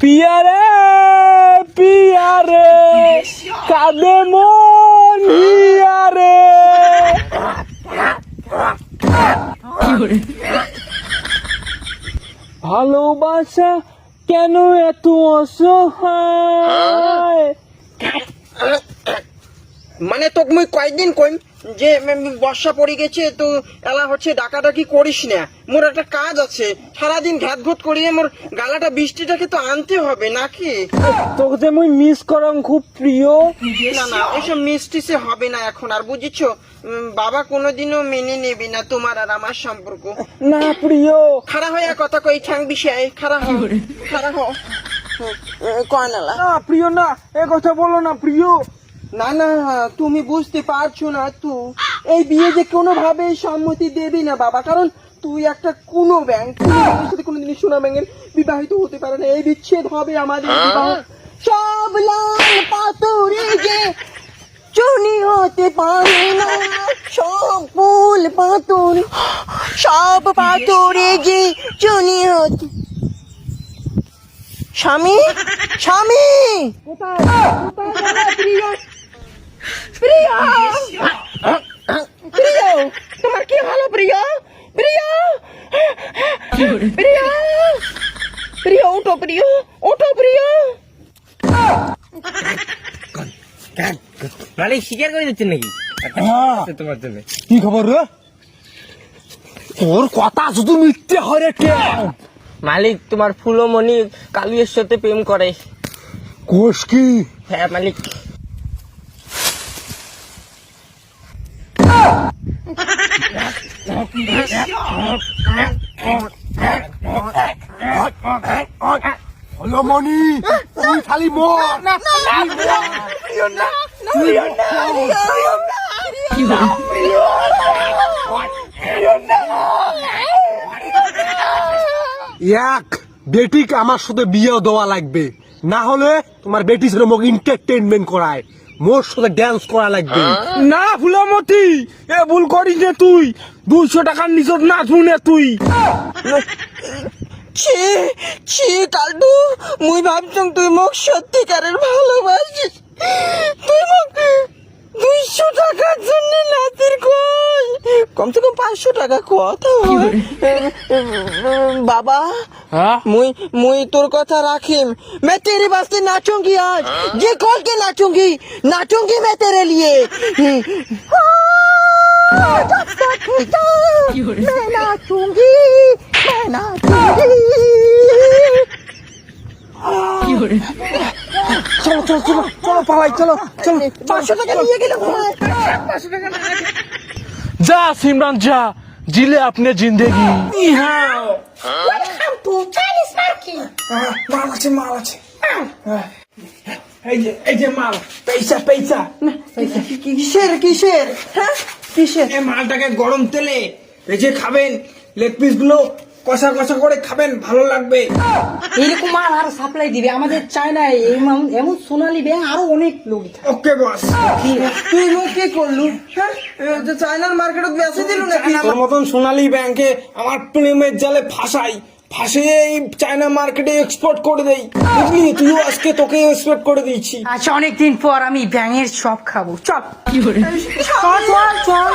পিয়ারে পিয়ারে কাঁদে মন হিয়ারে ভালোবাসা কেন এত অসহায়? মানে তোকে মুই কয়েকদিন কইম? যে বর্ষা পড়ে গেছে তো এলা হচ্ছে ডাকাডাকি করিস না। মোর একটা কাজ আছে সারাদিন ঘাত ঘুত করিয়ে মোর গালাটা বৃষ্টিটাকে তো আনতে হবে নাকি? তোকে যে মুই মিস করম খুব প্রিয়। না না ওইসব মিষ্টি সে হবে না এখন আর বুঝেছ? বাবা কোনোদিনও মেনে নেবে না তোমার আর আমার সম্পর্ক। না প্রিয়। খারা হয়ে কথা কই ঠ্যাং বিষয় খারা হ খারা হ। কয় না প্রিয় না এ কথা বলো না প্রিয়। না না তুমি বুঝতে পারছ না তু। এই বিয়ে যে কোনোভাবেই সম্মতি দেবি না বাবা কারণ তুই একটা কোনো ব্যাংক সাথে কোনোদিনই সোনা ব্যাংকের বিবাহিত হতে পারে না। এই বিচ্ছেদ হবে আমাদের বিবাহ সব লাল পাথরে যে চুনি হতে পারে না। সব ফুল পাথর সব পাথরে যে চুনি হতে স্বামী স্বামী! কোথায়? কোথায় প্রিয়? প্রিয়! প্রিয়! তোমার কি হলো প্রিয়? প্রিয়! প্রিয়! প্রিয় ওঠো প্রিয়! ওঠো প্রিয়! মালিক স্বীকার করে দিচ্ছেন নাকি? হ্যাঁ। তোমার জন্য। কি খবর রে? তোর কথা শুধু মিথ্যে হয় রে কে? মালিক তোমার ফুলমণি কালুয়ের সাথে প্রেম করে। কোষ কি? হ্যাঁ মালিক। হলো মনি তুই খালি মর। এক বেটিকে আমার সাথে বিয়ে দেওয়া লাগবে। না হলে তোমার বেটি ছেলে মোক এন্টারটেনমেন্ট করায়। মোর সাথে ড্যান্স করা লাগবে। না ফুলামতি এ ভুল করিস না তুই। দুইশো টাকার নিচত না শুনে তুই। ছি ছি কালটু মুই ভাবছং তুই মোক সত্যিকারের ভালোবাসিস। তুই মোক দুইশো টাকার জন্য নাতির কই কমসে কম পাঁচশো টাকা কথা বাবা হ্যাঁ? মুই মুই তোর কথা রাখিম। মে তেরে বাস্তে নাচুঙ্গি আজ। যে কলকে নাচুঙ্গি নাচুঙ্গি মে তেরে লিয়ে। নাচুঙ্গি নাচুঙ্গি। চলো চলো চলো চলো পালাই চলো চলো। পাঁচশো টাকা নিয়ে গেলে পাঁচশো টাকা যা সিমরান যা। জিলে আপনি জিন্দেগি। মাল আছে মাল আছে। এই যে এই যে মাল। পয়সা পয়সা। কিসের কিসের? হ্যাঁ কিসের? এই মালটাকে গরম তেলে ভেজে খাবেন। লেগ পিসগুলো কষা কষা করে খাবেন ভালো লাগবে। এরকম আর আর সাপ্লাই দিবে। আমাদের চায়নায় এমন এমন সোনালি ব্যাংক আরও অনেক লোক ওকে বস তুই কি করলু? হ্যাঁ? যে চায়নার মার্কেটত বেঁচে দিল নাকি? তোর মতন সোনালী ব্যাংকে আমার প্রেমের জালে ফাঁসাই। ফাঁসিয়ে এই চায়না মার্কেটে এক্সপোর্ট করে দেই। বুঝলি? তুইও আজকে তোকে এক্সপোর্ট করে দিয়েছি। আচ্ছা অনেকদিন পর আমি ব্যাঙের সব খাব। চল। চল চল চল।